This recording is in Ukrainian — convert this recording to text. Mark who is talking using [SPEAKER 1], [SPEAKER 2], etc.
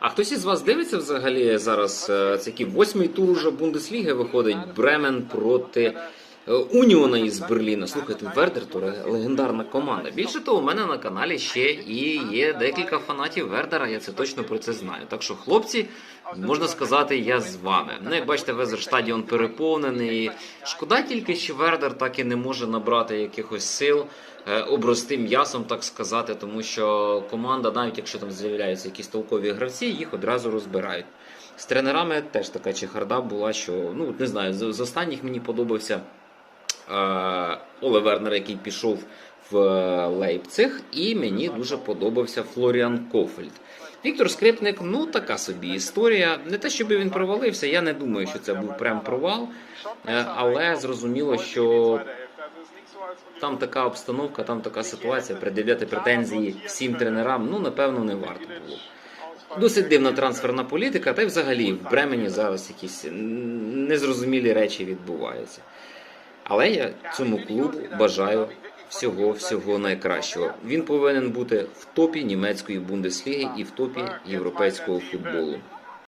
[SPEAKER 1] А хтось із вас дивиться взагалі зараз е, це який восьмий тур уже Бундесліги виходить Бремен проти Уніона із Берліна. Слухайте, Вердер то легендарна команда. Більше того, у мене на каналі ще і є декілька фанатів Вердера. Я це точно про це знаю. Так що, хлопці, можна сказати, я з вами. Ну, як бачите, Везерштадіон переповнений. Шкода тільки, що Вердер так і не може набрати якихось сил. е, Обрости м'ясом, так сказати, тому що команда, навіть якщо там з'являються якісь толкові гравці, їх одразу розбирають. З тренерами теж така чехарда була, що ну не знаю, з, останніх мені подобався е, Оле Вернер, який пішов в е, Лейпциг, і мені дуже подобався Флоріан Кофельд. Віктор Скрипник, ну така собі історія. Не те, щоб він провалився, я не думаю, що це був прям провал, е, але зрозуміло, що там така обстановка, там така ситуація, пред'являти претензії всім тренерам, ну напевно, не варто було. Досить дивна трансферна політика, та й взагалі в Бремені зараз якісь незрозумілі речі відбуваються. Але я цьому клубу бажаю всього всього найкращого. Він повинен бути в топі німецької бундесліги і в топі європейського футболу.